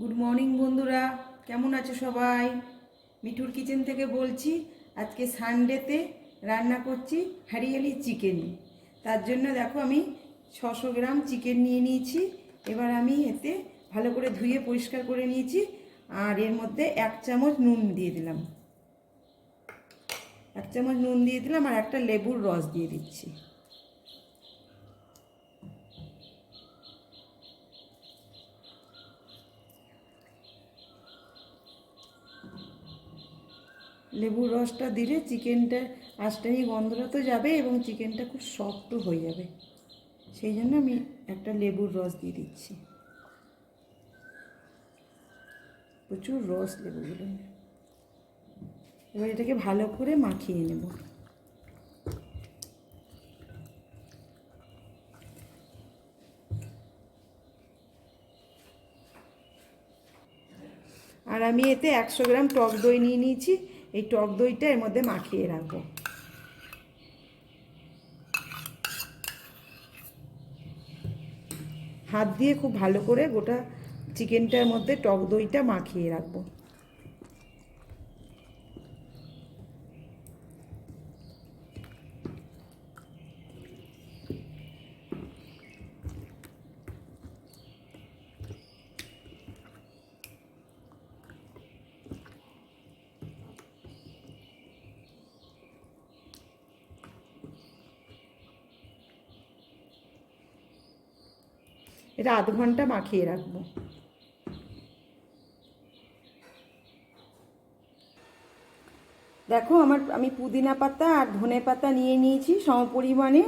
Good morning বন্ধুরা। কেমন আছো সবাই? মিঠুর কিচেন থেকে বলছি, আজকে সানডেতে রান্না করছি হারিয়ালি চিকেন তার জন্য দেখো আমি ছশো গ্রাম চিকেন নিয়ে নিয়েছি। এবার আমি এতে ভালো করে ধুয়ে পরিষ্কার করে নিয়েছি, আর এর মধ্যে এক চামচ নুন দিয়ে দিলাম। এক চামচ নুন দিয়ে দিলাম, আর একটা লেবুর রস দিয়ে দিচ্ছি। লেবুর রসটা দিলে চিকেনটা আঁশটানি গন্ধটা তো যাবে এবং চিকেনটা খুব সফটও হয়ে যাবে। সেই জন্য আমি একটা লেবুর রস দিয়ে দিচ্ছি। প্রচুর রস লেবুগুলো। এবার এটাকে ভালো করে মাখিয়ে নেব। আর আমি এতে একশো গ্রাম টক দই নিয়ে নিয়েছি। এই টক দইটা এর মধ্যে মাখিয়ে রাখব। হাত দিয়ে খুব ভালো করে গোটা চিকেনটার মধ্যে টক দইটা মাখিয়ে রাখব। এটা আধ ঘণ্টা মাখিয়ে রাখব। দেখো আমার, আমি পুদিনা পাতা আর ধনে পাতা নিয়ে নিয়েছি সমপরিমাণে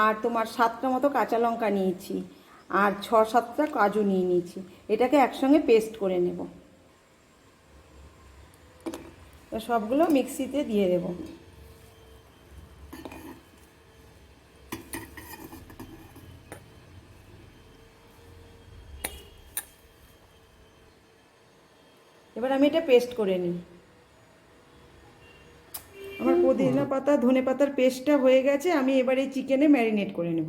আর তোমার সাতটা মতো কাঁচা লঙ্কা নিয়েছি, আর ছ সাতটা কাজু নিয়ে নিয়েছি। এটাকে একসঙ্গে পেস্ট করে নেব। সবগুলো মিক্সিতে দিয়ে দেবো। এটা পেস্ট করে নিই। আমার পুদিনা পাতা, ধনে পাতার পেস্টটা হয়ে গেছে, আমি এবার এই চিকেনে ম্যারিনেট করে নেব।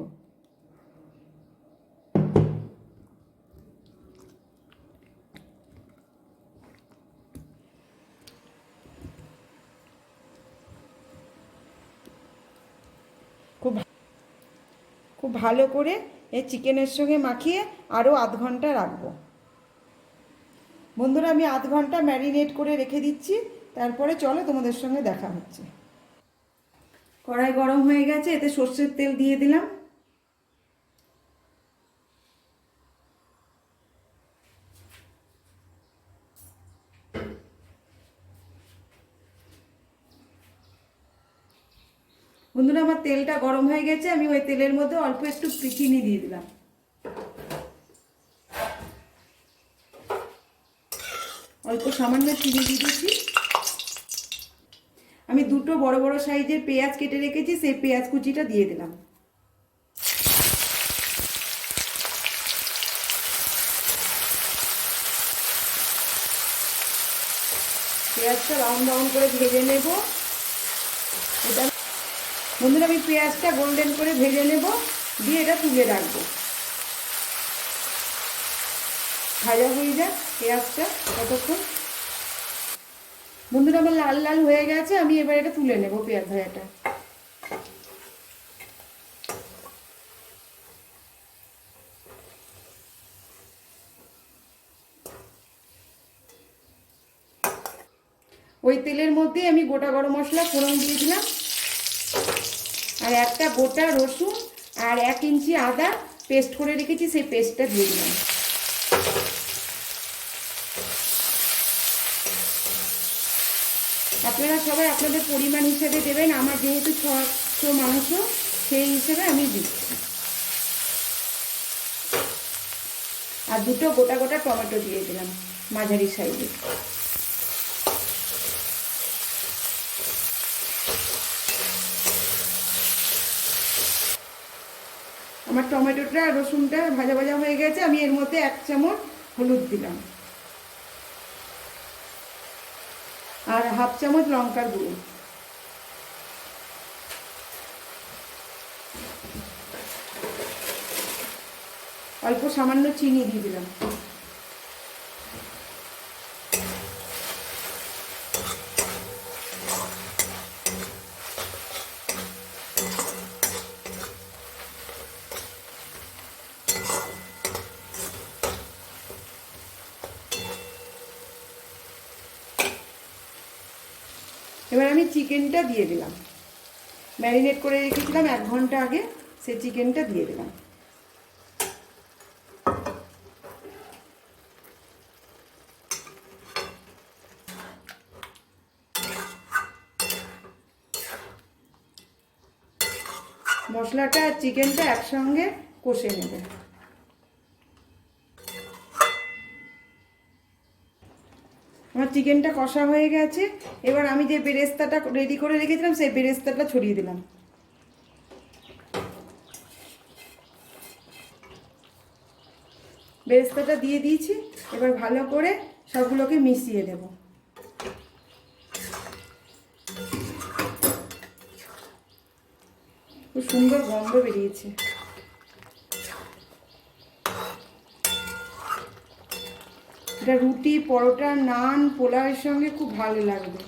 খুব খুব ভালো করে এই চিকেনের সঙ্গে মাখিয়ে আরও আধ ঘণ্টা রাখব। বন্ধুরা, আমি আধ ঘণ্টা ম্যারিনেট করে রেখে দিচ্ছি। তারপরে চলো তোমাদের সঙ্গে দেখা হচ্ছে। কড়াই গরম হয়ে গেছে, এতে সর্ষের তেল দিয়ে দিলাম। বন্ধুরা, আমার তেলটা গরম হয়ে গেছে, আমি ওই তেলের মধ্যে অল্প একটু চিনি দিয়ে দিলাম। অল্প সামান্য চিনি দিয়ে দিচ্ছি আমি দুটো বড় বড় সাইজের পেঁয়াজ কেটে রেখেছি, সেই পেঁয়াজ কুচিটা দিয়ে দিলাম। পেঁয়াজটা রাউন্ড রাউন্ড করে ভেজে নেব। এটা বন্ধুরা, আমি পেঁয়াজটা গোল্ডেন করে ভেজে নেব, দিয়ে এটা তুলে রাখব। ভাজা হয়ে যাক, পেঁয়াজটা কতক্ষণ? বন্ধুরা, আমার লাল লাল হয়ে গেছে, আমি এবার এটা তুলে নেব পেঁয়াজ ভাজাটা। ওই তেলের মধ্যে আমি গোটা গরম মশলা ফোড়ন দিয়ে দিলাম। আর একটা গোটা রসুন আর এক ইঞ্চি আদা পেস্ট করে রেখেছি, সেই পেস্টটা দিয়ে দিলাম। আপনারা সবাই আপনাদের পরিমাণ হিসেবে দেবেন, আমার যেহেতু ছশো মাংস, সেই হিসেবে আমি দিচ্ছি। আর দুটো গোটা গোটা টমেটো দিয়ে দিলাম, মাঝারি সাইজে। আমার টমেটোটা রসুনটা ভাজা ভাজা হয়ে গেছে, আমি এর মধ্যে এক চামচ হলুদ দিলাম। আর হাফ চামচ লঙ্কার গুঁড়ো। অল্প সামান্য চিনি দিয়ে দিলাম। এবার আমি চিকেনটা দিয়ে দিলাম। ম্যারিনেট করে রেখেছিলাম এক ঘণ্টা আগে, সে চিকেনটা দিয়ে দিলাম। মশলাটা আর চিকেনটা একসঙ্গে কষে নেবে। আমার চিকেনটা কষা হয়ে গেছে। এবার আমি যে বেরেস্তাটা রেডি করে রেখেছিলাম, সেই বেরেস্তাটা ছড়িয়ে দিলাম। বেরেস্তাটা দিয়ে দিয়েছি। এবার ভালো করে সবগুলোকে মিশিয়ে দেব। খুব সুন্দর গন্ধ বেরিয়েছে। এটা রুটি, পরোটা, নান, পোলাওয়ের সঙ্গে খুব ভালো লাগবে।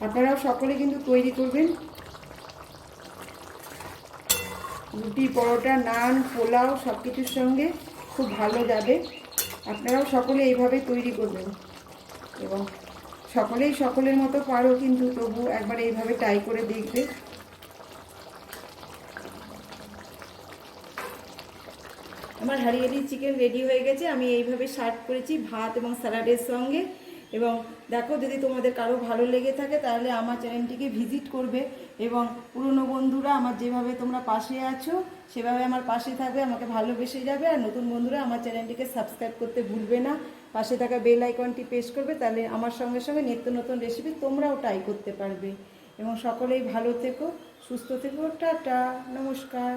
আপনারাও সকলে কিন্তু তৈরি করবেন। রুটি, পরোটা, নান, পোলাও সব কিছুর সঙ্গে খুব ভালো যাবে। আপনারাও সকলে এইভাবে তৈরি করবেন। এবং সকলেই সকলের মতো পারো কিন্তু তবু একবার এইভাবে ট্রাই করে দেখবে। আমার হারিয়ালি চিকেন রেডি হয়ে গেছে। আমি এইভাবে সার্ভ করেছি ভাত এবং স্যালাডের সঙ্গে। এবং দেখো যদি তোমাদের কারও ভালো লেগে থাকে, তাহলে আমার চ্যানেলটিকে ভিজিট করবে। এবং পুরনো বন্ধুরা আমার যেভাবে তোমরা পাশে আছো, সেভাবে আমার পাশে থাকবে, আমাকে ভালোবেসে যাবে। আর নতুন বন্ধুরা আমার চ্যানেলটিকে সাবস্ক্রাইব করতে ভুলবে না। পাশে থাকা বেল আইকনটি প্রেস করবে, তাহলে আমার সঙ্গে সঙ্গে নিত্য নতুন রেসিপি তোমরাও ট্রাই করতে পারবে। এবং সকলেই ভালো থেকো, সুস্থ থেকো, টাটা, নমস্কার।